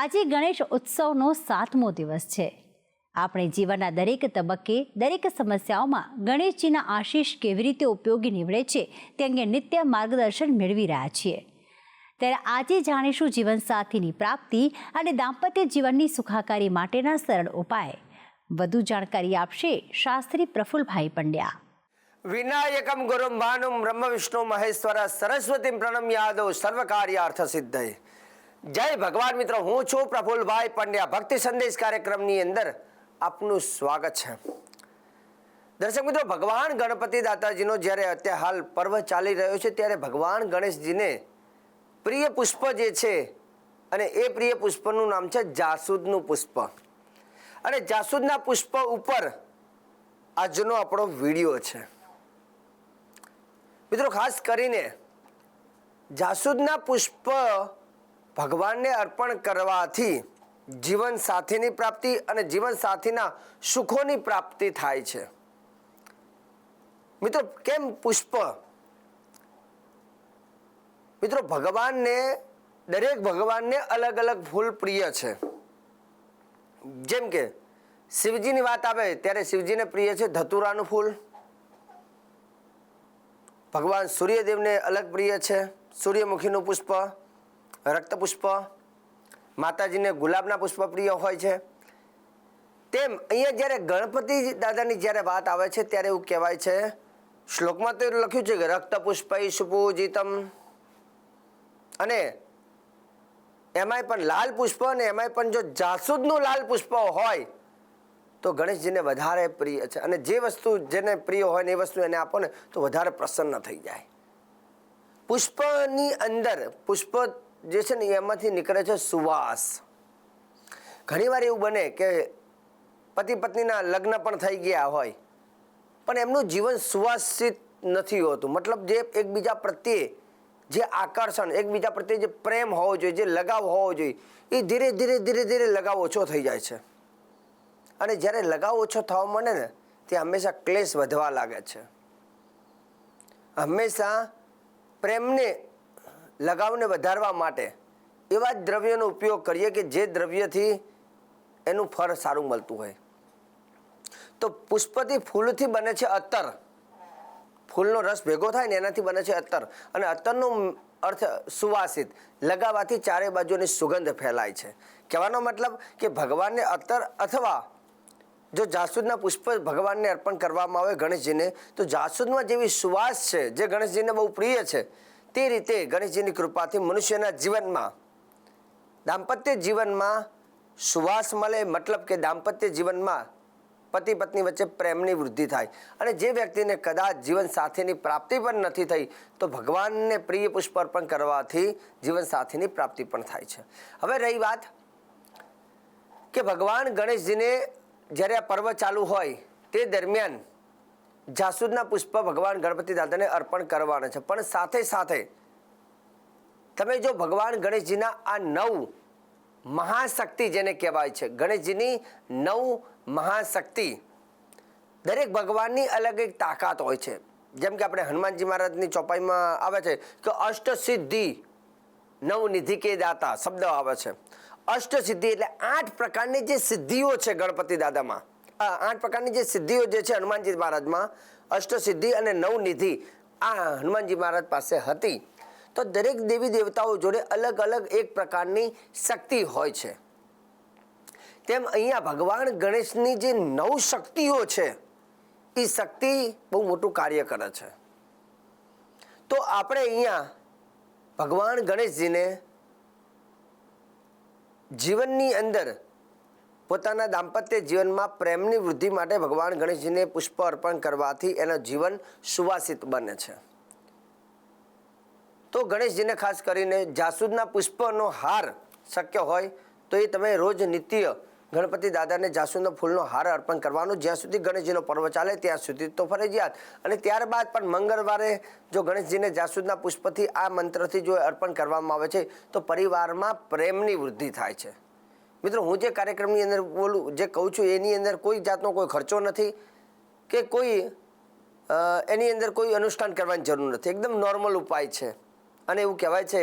આજે ગણેશ ઉત્સવનો સાતમો દિવસ છે. આપણે જીવનના દરેક તબક્કે, દરેક સમસ્યાઓમાં ગણેશજીના આશીષ કેવી રીતે ઉપયોગી નીવડે છે તે અંગે નિત્ય માર્ગદર્શન મેળવી રહ્યા છીએ. ત્યારે આજે જાણીશું જીવનસાથીની પ્રાપ્તિ અને દાંપત્ય જીવનની સુખાકારી માટેના સરળ ઉપાય. વધુ જાણકારી આપશે શાસ્ત્રી પ્રફુલભાઈ પંડ્યા. વિનાયકમ ગુરુમ ભાનુમ બ્રહ્મ વિષ્ણુ મહેશ્વર સરસ્વતી પ્રણમ યાદવ સર્વ કાર્યાર્થ સિદ્ધય જય ભગવાન મિત્રો, હું છું પ્રફુલભાઈ પંડ્યા. ભક્તિ સંદેશ કાર્યક્રમની અંદર આપનું સ્વાગત છે. દર્શક મિત્રો, ભગવાન ગણપતિ દાતાજીનો જ્યારે અત્યારે હાલ પર્વ ચાલી રહ્યો છે, ત્યારે ભગવાન ગણેશજીને પ્રિય પુષ્પ જે છે, અને એ પ્રિય પુષ્પનું નામ છે જાસૂદનું પુષ્પ. અને જાસૂદના પુષ્પ ઉપર આજનો આપણો વીડિયો છે. મિત્રો, ખાસ કરીને જાસૂદના પુષ્પ ભગવાનને અર્પણ કરવાથી જીવન સાથીની પ્રાપ્તિ અને જીવન સાથીના સુખોની પ્રાપ્તિ થાય છે. મિત્રો, કેમ પુષ્પ? મિત્રો, ભગવાનને, દરેક ભગવાનને અલગ અલગ ફૂલ પ્રિય છે. જેમ કે, શિવજીની વાત આવે ત્યારે શિવજીને પ્રિય છે ધતુરાનું ફૂલ. ભગવાન સૂર્યદેવને અલગ પ્રિય છે, સૂર્યમુખીનું પુષ્પ. રક્ત પુષ્પ માતાજીને ગુલાબના પુષ્પ પ્રિય હોય છે. તેમ અહીંયા જ્યારે ગણપતિ દાદાની જ્યારે વાત આવે છે ત્યારે એવું કહેવાય છે, શ્લોકમાં તો એવું લખ્યું છે કે રક્ત પુષ્પ સુપૂજિતમ. અને એમાંય પણ લાલ પુષ્પ અને એમાંય પણ જો જાસૂદનું લાલ પુષ્પ હોય, તો ગણેશજીને વધારે પ્રિય છે. અને જે વસ્તુ જેને પ્રિય હોય ને એ વસ્તુ એને આપો ને, તો વધારે પ્રસન્ન થઈ જાય. પુષ્પની અંદર, પુષ્પ જે છે ને એમાંથી નીકળે છે સુવાસ. ઘણીવાર એવું બને કે પતિ પત્નીના લગ્ન પણ થઈ ગયા હોય, પણ એમનું જીવન સુવાસિત નથી હોતું. મતલબ જે એકબીજા પ્રત્યે જે આકર્ષણ, એકબીજા પ્રત્યે જે પ્રેમ હોવો જોઈએ, જે લગાવ હોવો જોઈએ, એ ધીરે ધીરે ધીરે ધીરે લગાવ ઓછો થઈ જાય છે. અને જ્યારે લગાવ ઓછો થવા માંડે ને ત્યાં હંમેશા ક્લેશ વધવા લાગે છે. હંમેશા પ્રેમને લગાવને વધારવા માટે એવા જ દ્રવ્યનો ઉપયોગ કરીએ કે જે દ્રવ્યથી એનું ફળ સારું મળતું હોય. તો પુષ્પથી ફૂલથી બને છે અત્તર ફૂલનો રસ ભેગો થાય ને એનાથી બને છે અત્તર અને અત્તરનો અર્થ સુવાસિત. લગાવવાથી ચારે બાજુની સુગંધ ફેલાય છે. કહેવાનો મતલબ કે ભગવાનને અત્તર અથવા જો જાસૂદના પુષ્પ ભગવાનને અર્પણ કરવામાં આવે ગણેશજીને, તો જાસૂદમાં જેવી સુવાસ છે, જે ગણેશજીને બહુ પ્રિય છે તે રીતે ગણેશજીની કૃપાથી મનુષ્યના જીવનમાં દાંપત્ય જીવનમાં સુવાસ મળે, મતલબ કે દાંપત્ય જીવનમાં પતિ પત્ની વચ્ચે પ્રેમની વૃદ્ધિ થાય. અને જે વ્યક્તિને કદાચ જીવન સાથીની પ્રાપ્તિ પણ નથી થઈ, તો ભગવાનને પ્રિય પુષ્પ અર્પણ કરવાથી જીવન સાથીની પ્રાપ્તિ પણ થાય છે. હવે રહી વાત કે ભગવાન ગણેશજીને જ્યારે આ પર્વ ચાલુ હોય, તે દરમિયાન જાસૂદના પુષ્પ ભગવાન ગણપતિ દાદાને અર્પણ કરવાના છે. પણ સાથે સાથે તમે જો ભગવાન ગણેશજીના આ નવ મહાશક્તિ જેને કહેવાય છે, ગણેશજીની નવ મહાશક્તિ દરેક ભગવાનની અલગ એક તાકાત હોય છે. જેમ કે આપણે હનુમાનજી મહારાજની ચોપાઈમાં આવે છે કે અષ્ટસિદ્ધિ નવનિધિ કે દાતા શબ્દ આવે છે. અષ્ટસિદ્ધિ એટલે આઠ પ્રકારની જે સિદ્ધિઓ છે ગણપતિ દાદામાં. આઠ પ્રકારની જે સિદ્ધિઓ જે છે હનુમાનજી મહારાજમાં, અષ્ટસિદ્ધિ અને નવનિધિ, આ હનુમાનજી મહારાજ પાસે હતી. તો દરેક દેવી દેવતાઓ જોડે અલગ અલગ એક પ્રકારની શક્તિ હોય છે. તેમ અહીંયા ભગવાન ગણેશની જે નવ શક્તિઓ છે એ શક્તિ બહુ મોટું કાર્ય કરે છે. તો આપણે અહીંયા ભગવાન ગણેશજીને જીવનની અંદર પોતાના દાંપત્ય જીવનમાં પ્રેમની વૃદ્ધિ માટે ભગવાન ગણેશજીને પુષ્પ અર્પણ કરવાથી એનું જીવન સુવાસિત બને છે. તો ગણેશજીને ખાસ કરીને જાસૂદના પુષ્પનો હાર શક્ય હોય તો એ તમે રોજ નિત્ય ગણપતિ દાદાને જાસૂદના ફૂલનો હાર અર્પણ કરવાનો. જ્યાં સુધી ગણેશજીનો પર્વ ચાલે ત્યાં સુધી તો ફરજિયાત. અને ત્યારબાદ પણ મંગળવારે જો ગણેશજીને જાસૂદના પુષ્પથી આ મંત્રથી જો અર્પણ કરવામાં આવે છે તો પરિવારમાં પ્રેમની વૃદ્ધિ થાય છે. મિત્રો, હું જે કાર્યક્રમની અંદર બોલું, જે કહું છું, એની અંદર કોઈ જાતનો કોઈ ખર્ચો નથી કે કોઈ એની અંદર કોઈ અનુષ્ઠાન કરવાની જરૂર નથી. એકદમ નોર્મલ ઉપાય છે. અને એવું કહેવાય છે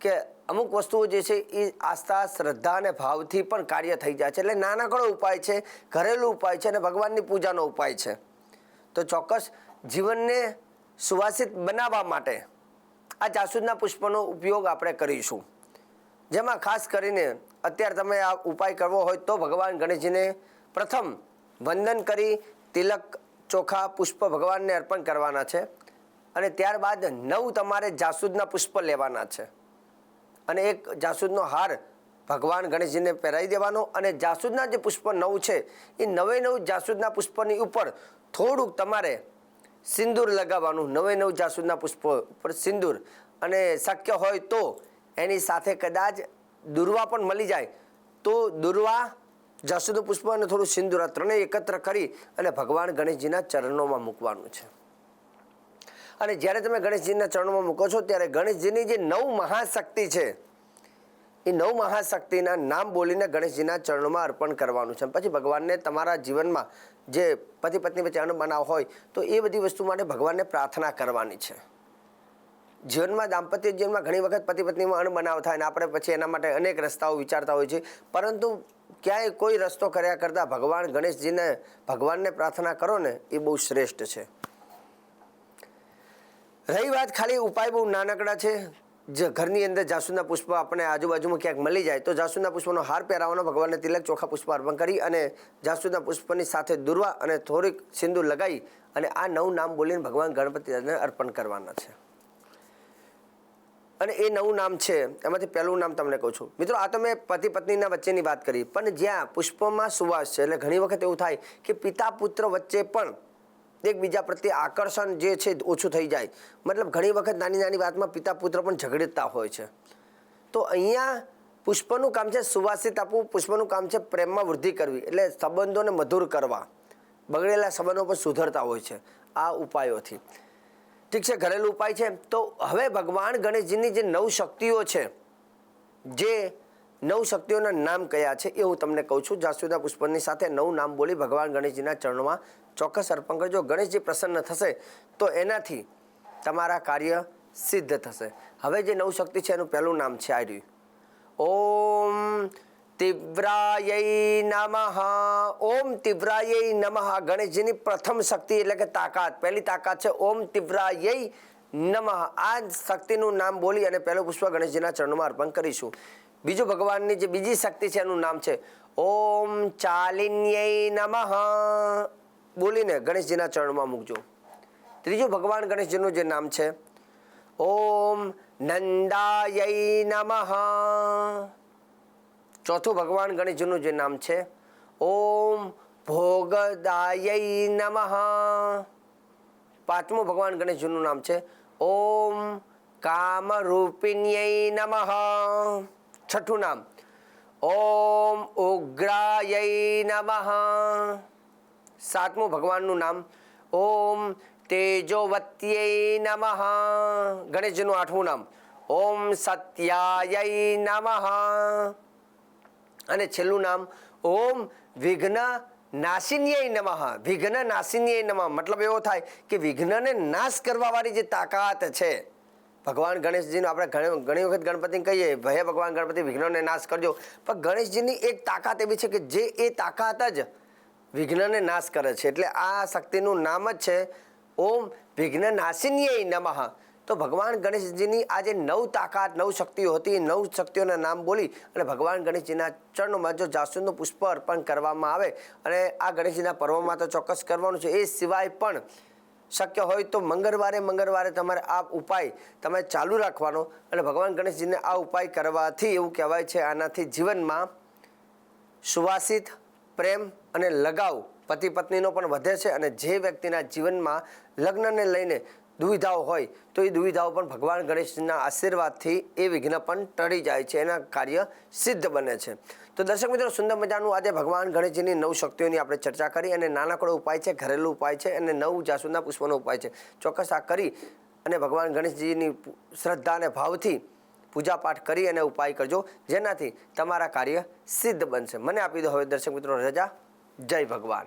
કે અમુક વસ્તુઓ જે છે એ આસ્થા, શ્રદ્ધા અને ભાવથી પણ કાર્ય થઈ જાય છે. એટલે નાનકડો ઉપાય છે, ઘરેલું ઉપાય છે અને ભગવાનની પૂજાનો ઉપાય છે. તો ચોક્કસ જીવનને સુવાસિત બનાવવા માટે આ જાસૂદના પુષ્પનો ઉપયોગ આપણે કરીશું. જેમાં ખાસ કરીને અત્યારે તમે આ ઉપાય કરવો હોય તો ભગવાન ગણેશજીને પ્રથમ વંદન કરી તિલક ચોખા પુષ્પ ભગવાનને અર્પણ કરવાના છે. અને ત્યારબાદ નવ તમારે જાસૂદના પુષ્પ લેવાના છે. અને એક જાસૂદનો હાર ભગવાન ગણેશજીને પહેરાવી દેવાનો અને જાસૂદના જે પુષ્પ નવ છે, એ નવે નવ જાસૂદના પુષ્પની ઉપર થોડુંક તમારે સિંદૂર લગાવવાનું, નવે નવ જાસૂદના પુષ્પો ઉપર સિંદૂર. અને શક્ય હોય તો એની સાથે કદાચ દુર્વા પણ મળી જાય, તો દુર્વા જાસૂદનું પુષ્પ અને થોડું સિંદુર ત્રણેય એકત્ર કરી અને ભગવાન ગણેશજીના ચરણોમાં મૂકવાનું છે. અને જ્યારે તમે ગણેશજીના ચરણોમાં મૂકો છો, ત્યારે ગણેશજીની જે નવ મહાશક્તિ છે, એ નવ મહાશક્તિના નામ બોલીને ગણેશજીના ચરણોમાં અર્પણ કરવાનું છે. પછી ભગવાનને તમારા જીવનમાં જે પતિ પત્ની વચ્ચે અણબનાવ હોય, તો એ બધી વસ્તુ માટે ભગવાનને પ્રાર્થના કરવાની છે. જીવનમાં દાંપત્ય જીવનમાં ઘણી વખત પતિ પત્નીમાં અણબનાવ થાય અને આપણે પછી એના માટે અનેક રસ્તાઓ વિચારતા હોય છે પરંતુ ક્યાંય કોઈ રસ્તો કર્યા કરતાં ભગવાન ગણેશજીને, ભગવાનને પ્રાર્થના કરો ને, એ બહુ શ્રેષ્ઠ છે. રહી વાત ખાલી ઉપાય બહુ નાનકડા છે. જે ઘરની અંદર જાસૂદના પુષ્પ આપણે આજુબાજુમાં ક્યાંક મળી જાય તો જાસૂદના પુષ્પનો હાર પહેરાવાનો ભગવાનને તિલક ચોખા પુષ્પ અર્પણ કરી અને જાસૂદના પુષ્પની સાથે દુર્વા અને થોડીક સિંદૂર લગાવી અને આ નવું નામ બોલીને ભગવાન ગણપતિ અર્પણ કરવાના છે. અને એ નવું નામ છે, એમાંથી પહેલું નામ તમને કહું છું. મિત્રો, આ તો મેં પતિ પત્નીના વચ્ચેની વાત કરી, પણ જ્યાં પુષ્પમાં સુવાસ છે, એટલે ઘણી વખત એવું થાય કે પિતા પુત્ર વચ્ચે પણ એકબીજા પ્રત્યે આકર્ષણ જે છે, ઓછું થઈ જાય. મતલબ ઘણી વખત નાની નાની વાતમાં પિતા પુત્ર પણ ઝઘડતા હોય છે. તો અહીંયા પુષ્પનું કામ છે સુવાસિત આપવું, પુષ્પનું કામ છે પ્રેમમાં વૃદ્ધિ કરવી, એટલે સંબંધોને મધુર કરવા. બગડેલા સંબંધો પણ સુધરતા હોય છે, આ ઉપાયોથી. ઠીક છે, ઘરેલું ઉપાય છે તો હવે ભગવાન ગણેશજીની જે નવ શક્તિઓ છે, જે નવ શક્તિઓના નામ કયા છે એ હું તમને કહું છું. જાસુદા પુષ્પની સાથે નવું નામ બોલી ભગવાન ગણેશજીના ચરણમાં ચોક્કસ અર્પણ કરજો. ગણેશજી પ્રસન્ન થશે તો એનાથી તમારા કાર્ય સિદ્ધ થશે. હવે જે નવ શક્તિ છે એનું પહેલું નામ છે આર્યું. ઓમ તીવ્રાય નમઃ. ઓમ તીવ્રાય નમઃ. ગણેશજીની પ્રથમ શક્તિ એટલે કે તાકાત. પહેલી તાકાત છે ઓમ તીવ્રાય નમઃ. આ શક્તિનું નામ બોલી અને પહેલું પુષ્પ ગણેશજીના ચરણમાં અર્પણ કરીશું. બીજું ભગવાનની જે બીજી શક્તિ છે એનું નામ છે ઓમ ચાલિન્યય નમઃ. બોલીને ગણેશજીના ચરણમાં મૂકજો. ત્રીજું ભગવાન ગણેશજીનું જે નામ છે ઓમ નંદાય નમઃ. ચોથું ભગવાન ગણેશજીનું જે નામ છે, ઓમ ભોગદાય નમઃ. પાંચમું ભગવાન ગણેશજીનું નામ છે, ઓમ કામરૂપિણ્ય નમઃ. છઠ્ઠું નામ, ઓમ ઉગ્રાય નમઃ. સાતમું ભગવાનનું નામ, ઓમ તેજોવત્ય નમઃ. ગણેશજીનું આઠમું નામ, ઓમ સત્યાય નમઃ. અને છેલ્લું નામ, ઓમ વિઘ્ન નાશિન્યય નમઃ. વિઘ્ન નાશિન્યય નમઃ. મતલબ એવો થાય કે વિઘ્નને નાશ કરવાવાળી જે તાકાત છે. ભગવાન ગણેશજીનો આપણે ઘણી વખત ગણપતિને કહીએ, ભય ભગવાન ગણપતિ, વિઘ્નોને નાશ કરજો. પણ ગણેશજીની એક તાકાત એવી છે કે જે એ તાકાત જ વિઘ્નને નાશ કરે છે. એટલે આ શક્તિનું નામ જ છે ઓમ વિઘ્ન નાશિન્યય નમઃ. તો ભગવાન ગણેશજીની આ જે નવ તાકાત, નવ શક્તિઓ હતી નવ શક્તિઓના નામ બોલી અને ભગવાન ગણેશજીના ચરણોમાં જો જાસૂદનું પુષ્પ અર્પણ કરવામાં આવે અને આ ગણેશજીના પર્વમાં તો ચોક્કસ કરવાનું છે. એ સિવાય પણ શક્ય હોય તો મંગળવારે મંગળવારે તમારે આ ઉપાય તમારે ચાલુ રાખવાનો અને ભગવાન ગણેશજીને આ ઉપાય કરવાથી એવું કહેવાય છે, આનાથી જીવનમાં સુવાસિત, પ્રેમ અને લગાવ પતિ પત્નીનો પણ વધે છે અને જે વ્યક્તિના જીવનમાં લગ્નને લઈને દુવિધાઓ હોય, તો એ દુવિધાઓ પણ ભગવાન ગણેશના આશીર્વાદથી એ વિઘ્ન પણ ટળી જાય છે, એના કાર્ય સિદ્ધ બને છે. તો દર્શક મિત્રો, સુંદર મજાનું આજે ભગવાન ગણેશજીની નવ શક્તિઓની આપણે ચર્ચા કરી અને નાનકડો ઉપાય છે, ઘરેલું ઉપાય છે અને નવ જાસૂદના પુષ્પનો ઉપાય છે. ચોક્કસ આ કરી અને ભગવાન ગણેશજીની શ્રદ્ધા અને ભાવથી પૂજાપાઠ કરી અને ઉપાય કરજો, જેનાથી તમારા કાર્ય સિદ્ધ બનશે. મને આપી દો હવે દર્શક મિત્રો રજા. જય ભગવાન.